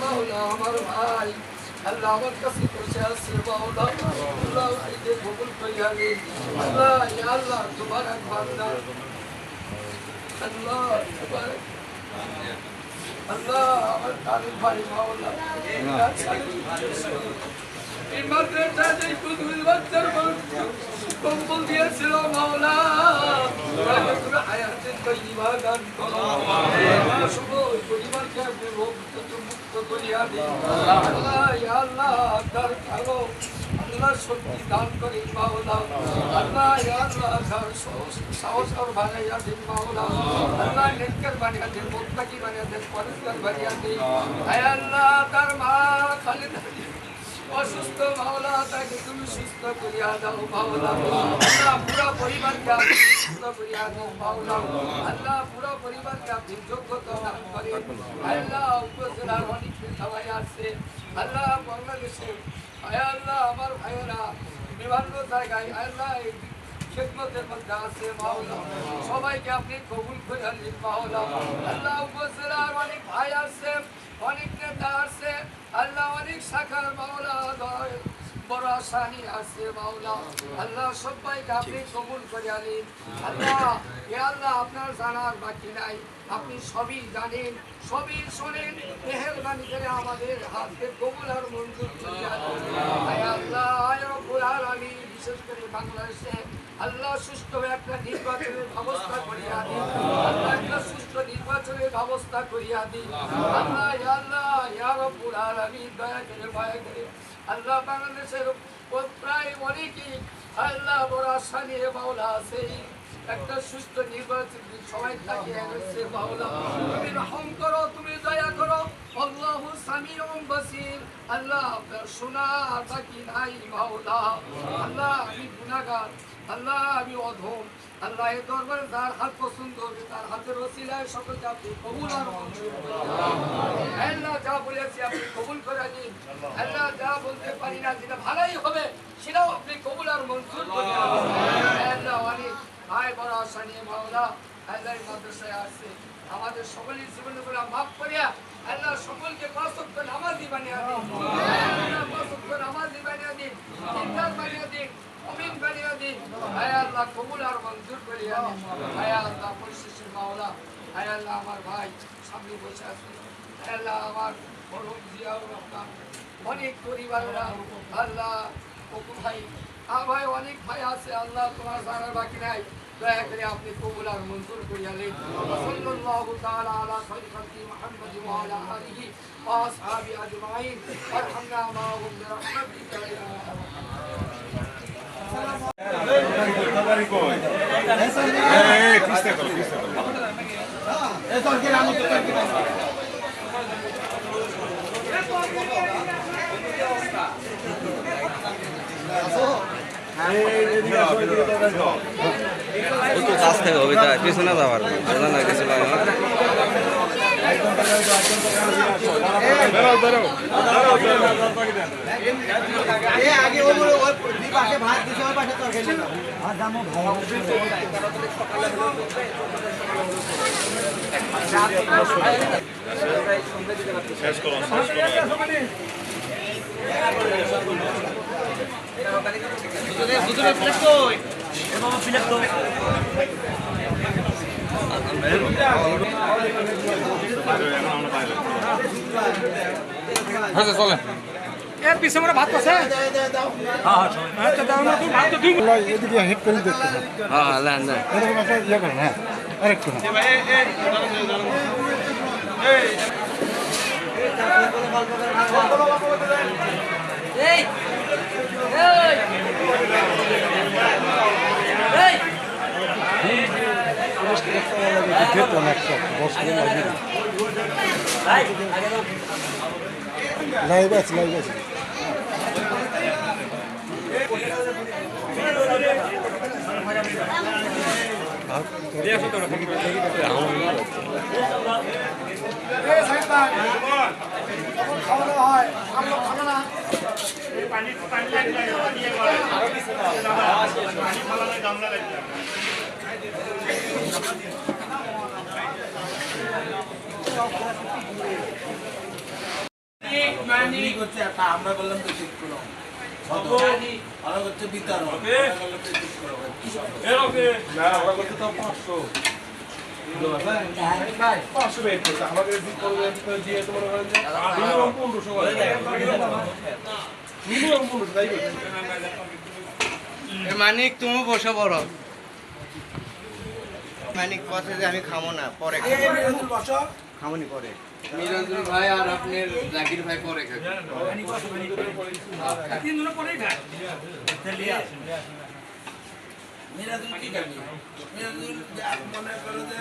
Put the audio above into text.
মাওলা আমার ভাই আল্লাহ আমার কাছে বসে আছে মাওলা আল্লাহ ভাইকে কবুল করিয়া দিন আল্লাহ ইয়া আল্লাহ তোমার এক বান্দা আল্লাহ তোমার আল্লাহ আমার তারিফ ভাই মাওলা এই মাদ্রাসা যে কুতুল বাচ্চার কম্বল দিয়েছিল মাওলা তাকে তুমি হায়াতের তৈবা দান করো শুভ পরিবারকে আপনি রোগ থেকে মুক্ত করিয়া দিন আল্লাহ ইয়া শক্তি দান করে মাওলা আল্লাহ ইয়া আল্লাহ সাহস আর বানাইয়া দিন মাওলা আল্লাহ নেকর বানিয়া দিন মুত্তাকি বানিয়া দিন পরিষ্কার বানিয়া দিন আয় আল্লাহ তার মা খালিদ অসুস্থ মাওলা তাকে তুমি সুস্থ করিয়া দাও মাওলা আল্লাহ দান আল্লাহ আমার ভাইয়েরা জায়গায় আল্লাহ সবাইকে আপনি কবুল করে নিন মাওলা আল্লাহ উপজেলার অনেক ভাই আছে অনেক নেতা আছে আল্লাহ অনেক শাখার মাওলা দয় আসানি আছে মাওলা। আল্লাহ সবাইকে আপনি কবুল করে নিন আল্লাহ আল্লাহ আপনার জানার বাকি নাই। আপনি সবই জানেন সবই শোনেন। মেহেরবানি করে আমাদের হাতকে কবুল আর মঞ্জুর দিন। আল্লাহ বিশেষ করে বাংলাদেশে আল্লাহ সুস্থ একটা নির্বাচনের ব্যবস্থা করিয়া দিন। আল্লাহ একটা সুস্থ নির্বাচনের ব্যবস্থা করিয়া দিন। আল্লাহ আল্লাহ, ইয়া রব্বুল আলামিন, দয়া করে দয়া করে। আল্লাহ বাংলাদেশের প্রায় অনেকেই, আল্লাহ বড় আশা নিয়ে মাওলা আছে। একটা সুস্থ নির্বাচন সবাই তাকিয়ে রয়েছে মাওলা। তুমি রহম করো, তুমি দয়া করো। আল্লাহু সামিউম বাসির। আল্লাহ আপনার শোনা বাকি নাই, মাওলা? আল্লাহ, আমি গুনাহগার। আল্লাহ আমি অধম দরবারে, যার হাত পছন্দ হবে, তার হাতের আপনি কবুল আর আল্লাহ যা বলেছি আপনি কবুল করে নিন। আল্লাহ যা বলতে পারি না যেটা ভালোই হবে, সেটাও আপনি কবুল আর মঞ্জুর করে আল্লাহ অনেক ভাই বড় আশা নিয়ে মাওলা আল্লাহ মাদ্রাসায় আসছে। আমাদের সকলের জীবনে মাফ করিয়া, আল্লাহ সকলকে পাঁচক্য নামাজি বানিয়ে দিন আল্লাহ পাঁচক্য নামাজি বানিয়ে দিন ইফতার বানিয়ে দিন অমিন বানিয়ে দিন আয় আল্লাহ কবুল আর মঞ্জুর করিয়া দিন আয় আল্লাহ পরিশেষের মাওলা আয় আল্লাহ আমার ভাই, সামনে বসে আছে। আয় আল্লাহ আমার বড় জিয়াউর রহমান, অনেক পরিবারেরা আল্লাহ অপু ভাই আমার ভাই, অনেক ভাই আছে, আল্লাহ তোমার জানার বাকি নাই। দয়া করে আপনি কবুল আর মঞ্জুর করিয়া নেন। সাল্লাল্লাহু তাআলা আলা খায়রি খালকি মুহাম্মদ ওয়া আলা আলিহি ওয়া আসহাবি আজমাইন। ওয়ারহামনা মা'হুম বিরহমাতিকা। ইয়া আরহামার ও তো কাছ থেকে হবে তাই পিছনে যাওয়ার বোঝা না কিছু লাগে হ্যাঁ চলে এর পিছে মোরা ভাত আছে? হ্যাঁ হ্যাঁ দাও না ভাত তো দিও। এদিকে হেড করে দেখতে হ্যাঁ হ্যাঁ এরকম একটা ইয়ে করেন হ্যাঁ আরেকটু লাইভ আছে লাইভ আছে। পানি পানি মানিক করছে একটা আমরা ঠিক করো ওরা আমরা বললাম তো ঠিক করো? মানিক তুমি বসে পড়ো। মানিক কথা যে আমি খামো না পরে বসো। খামনি পরে মিরাজুল ভাই আর আপনার জাকির ভাই পরে খাবে। তিনজনে পরেই খায় মিরাজুল কি? মিরাজুল মনে করো যে